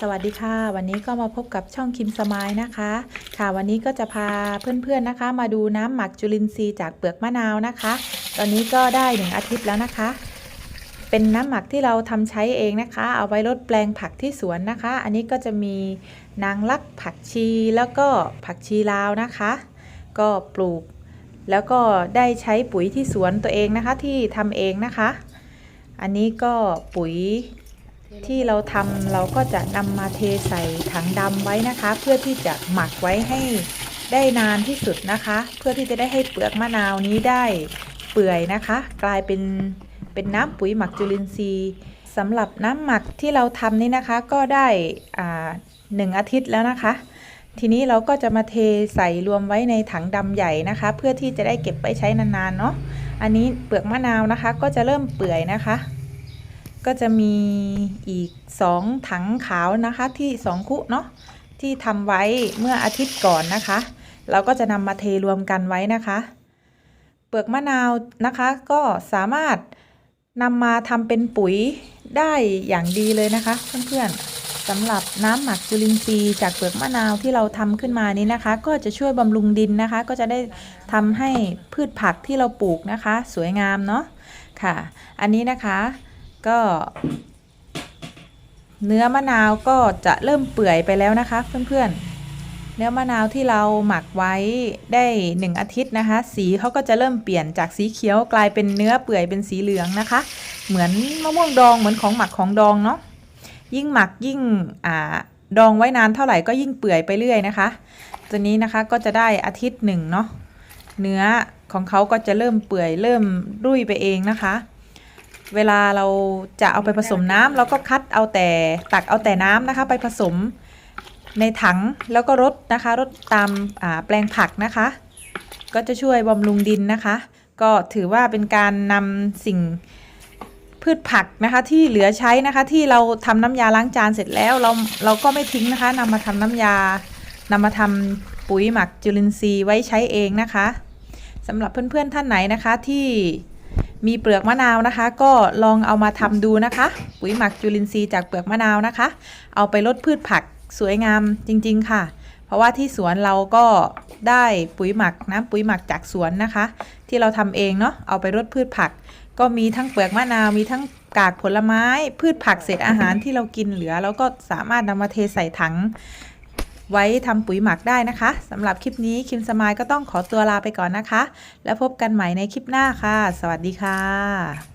สวัสดีค่ะ วันนี้ก็มาพบกับช่องคิมสมายนะคะ ค่ะวันนี้ก็จะพาเพื่อนๆนะคะ มาดูน้ำหมักจุลินทรีย์จากเปลือกมะนาวนะคะ ตอนนี้ก็ได้หนึ่งอาทิตย์แล้วนะคะ เป็นน้ำหมักที่เราทำใช้เองนะคะ เอาไว้ลดแปลงผักที่สวนนะคะ อันนี้ก็จะมีนางลักผักชีแล้วก็ผักชีลาวนะคะ ก็ปลูก แล้วก็ได้ใช้ปุ๋ยที่สวนตัวเองนะคะที่ทำเองนะคะ อันนี้ก็ปุ๋ย ที่เราทำเราก็จะนำมาเทใส่ถังดำไว้นะคะ เพื่อที่จะหมักไว้ให้ได้นานที่สุดนะคะ เพื่อที่จะได้ให้เปลือกมะนาวนี้ได้เปื่อยนะคะ กลายเป็นเป็นน้ำปุ๋ยหมักจุลินทรีย์สำหรับน้ำหมักที่เราทำนี่นะคะ ก็ได้อ่าหนึ่งอาทิตย์แล้วนะคะ ทีนี้เราก็จะมาเทใส่รวมไว้ในถังดำใหญ่นะคะ เพื่อที่จะได้เก็บไว้ใช้นานๆเนาะอันนี้เปลือกมะนาวนะคะ ก็จะเริ่มเปื่อยนะคะ ก็จะมีอีก 2 ถังขาวนะคะที่ 2 คุเนาะที่ทำไว้เมื่ออาทิตย์ก่อนนะคะ เราก็จะนำมาเทรวมกันไว้นะคะ เปลือกมะนาวนะคะก็สามารถนำมาทำเป็นปุ๋ยได้อย่างดีเลยนะคะ เพื่อนๆสำหรับน้ำหมักจุลินทรีย์จากเปลือกมะนาวที่เราทำขึ้นมานี้นะคะ ก็จะช่วยบำรุงดินนะคะ ก็จะได้ทำให้พืชผักที่เราปลูกนะคะ สวยงามเนาะค่ะ อันนี้นะคะ ก็ เนื้อมะนาวก็จะเริ่มเปื่อยไปแล้วนะคะ เพื่อนๆ เนื้อมะนาวที่เราหมักไว้ได้หนึ่งอาทิตย์นะคะ สีเขาก็จะเริ่มเปลี่ยนจากสีเขียวกลายเป็นเนื้อเปื่อยเป็นสีเหลืองนะคะ เหมือนมะม่วงดองเหมือนของหมักของดองเนาะยิ่งหมักยิ่งอ่าดองไว้นานเท่าไหร่ก็ยิ่งเปื่อยไปเรื่อยนะคะ ตัวนี้นะคะก็จะได้อาทิตย์หนึ่งเนาะเนื้อของเขาก็จะเริ่มเปื่อยเริ่มรุ่ยไปเองนะคะ เวลาเราจะเอาไปผสมน้ำเราก็คัดเอาแต่ตักเอาแต่น้ำนะคะ ไปผสมในถังแล้วก็รดนะคะรดตามาแปลงผักนะคะ ก็จะช่วยบำรุงดินนะคะ ก็ถือว่าเป็นการนำสิ่งพืชผักนะคะที่เหลือใช้นะคะที่เราทำน้ำยาล้างจานเสร็จแล้วเราเราก็ไม่ทิ้งนะคะนำมาทำน้ำยานำมาทำปุ๋ยหมักจุลินทรีย์ไว้ใช้เองนะคะสำหรับเพื่อนๆท่านไหนนะคะที่ มีเปลือกมะนาวนะคะ ก็ลองเอามาทำดูนะคะ ปุ๋ยหมักจุลินทรีย์จากเปลือกมะนาวนะคะ เอาไปลดพืชผักสวยงามจริง ๆ ค่ะ เพราะว่าที่สวนเราก็ได้ปุ๋ยหมักน้ำปุ๋ยหมักจากสวนนะคะ ที่เราทำเองเนาะเอาไปลดพืชผัก ก็มีทั้งเปลือกมะนาวมีทั้งกากผลไม้ พืชผักเศษอาหารที่เรากินเหลือ แล้วก็สามารถนำมาเทใส่ถัง ไว้ทำปุ๋ยหมักได้นะคะสำหรับคลิปนี้คิมสมายก็ต้องขอตัวลาไปก่อนนะคะ แล้วพบกันใหม่ในคลิปหน้าค่ะ สวัสดีค่ะ